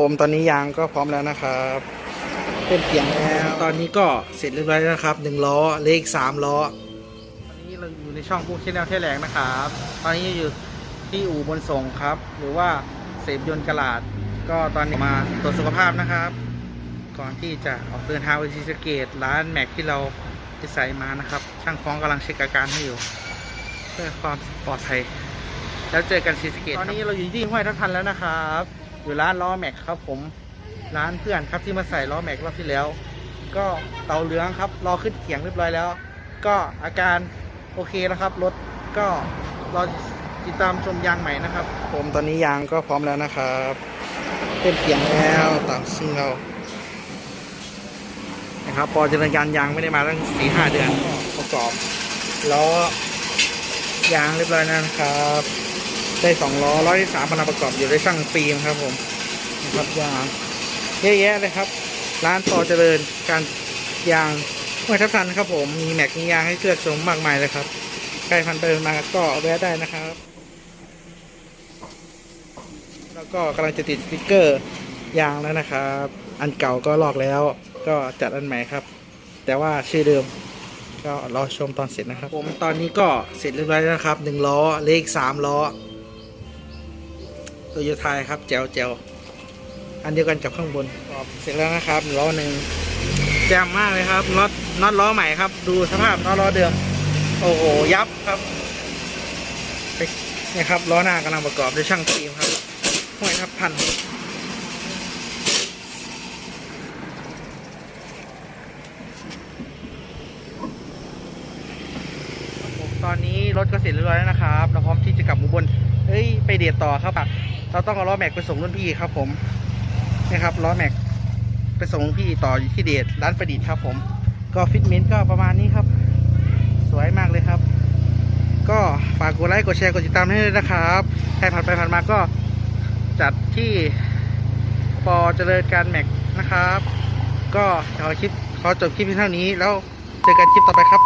ผมตอนนี้ยางก็พร้อมแล้วนะครับเป็นเสียงแล้วตอนนี้ก็เสร็จเรียบร้อยแล้วนะครับหนึ่งล้อเลขสามล้อตอนนี้เราอยู่ในช่องพูดเช่นแนวเทแหลงนะครับ ตอนนี้อยู่ที่อู่บนส่งครับ หรือว่าเสพยนต์กระลาด ก็ตอนนี้มาตรวจสุขภาพนะครับ ก่อนที่จะออกเดินทางไปศรีสะเกดร้านแม็กที่เราจะใส่มานะครับ ช่างฟ้องกำลังเช็คอาการให้อยู่ เพื่อความปลอดภัยแล้วเจอกันศรีสะเกดตอนนี้เราอยู่ที่ห้วยทับทันแล้วนะครับ อยู่ร้านล้อแม็กครับผมร้านเพื่อนครับที่มาใส่ล้อแม็กรอบที่แล้ว ก็เตาเหลืองครับรอขึ้นเขียงเรียบร้อยแล้ว ก็อาการโอเคแล้วครับรถก็รอติดตามชมยางใหม่นะครับ ผมตอนนี้ยางก็พร้อมแล้วนะครับเต็มเขียงแล้วตามซึ่งเรานะครับพอเจริญการยางไม่ได้มาตั้งสี่ห้าเดือนประกอบล้อยางเรียบร้อยแล้วนะครับ ได้สองล้อล้อที่สามกำลังประกอบอยู่ได้ช่างฟิล์มครับผมนะครับยางเยอะแยะเลยครับ ร้านต่อเจริญการยางห้วยทับทันครับผมมีแม็กมียางให้เลือกชมมากมายเลยครับใครพันเดินมาก็แวะได้นะครับ แล้วก็กำลังจะติดสติ๊กเกอร์ยางแล้วนะครับ อันเก่าก็ลอกแล้ว ก็จัดอันใหม่ครับ แต่ว่าชื่อเดิมก็รอชมตอนเสร็จนะครับ ผมตอนนี้ก็เสร็จเรียบร้อยแล้วนะครับหนึ่งล้อเลขสามล้อ ตโยต้าครับแจวแจวอันเดียวกันกับข้างบนก็เสร็จแล้วนะครับล้อหนึ่งแจ่มมากเลยครับน็อตน็อตล้อใหม่ครับ ดูสภาพน็อตล้อเดิม โอ้โหยับครับเนี่ยครับล้อหน้ากำลังประกอบด้วยช่างฟิล์มครับห้วยทับพันผมตอนนี้รถก็เสร็จเรียบร้อยแล้วนะครับ เราพร้อมที่จะกลับหมู่บนเฮ้ย ไปเดทต่อครับอะ เราต้องเอาล้อแม็กไปส่งรุ่นพี่ครับ ผมนี่ครับล้อแม็กไปส่งพี่ต่ออยู่ที่เดทร้านประดิษฐ์ครับ ผม ก็ฟิตเมนต์ก็ประมาณนี้ครับ สวยมากเลยครับ ก็ฝากกดไลค์กดแชร์กดติดตามให้ด้วยนะครับใครผ่านไปผ่านมาก็จัดที่ปอเจริญการแม็กนะครับ ก็ขอคลิปขอจบคลิปเพียงเท่านี้แล้วเจอกันคลิปต่อไปครับ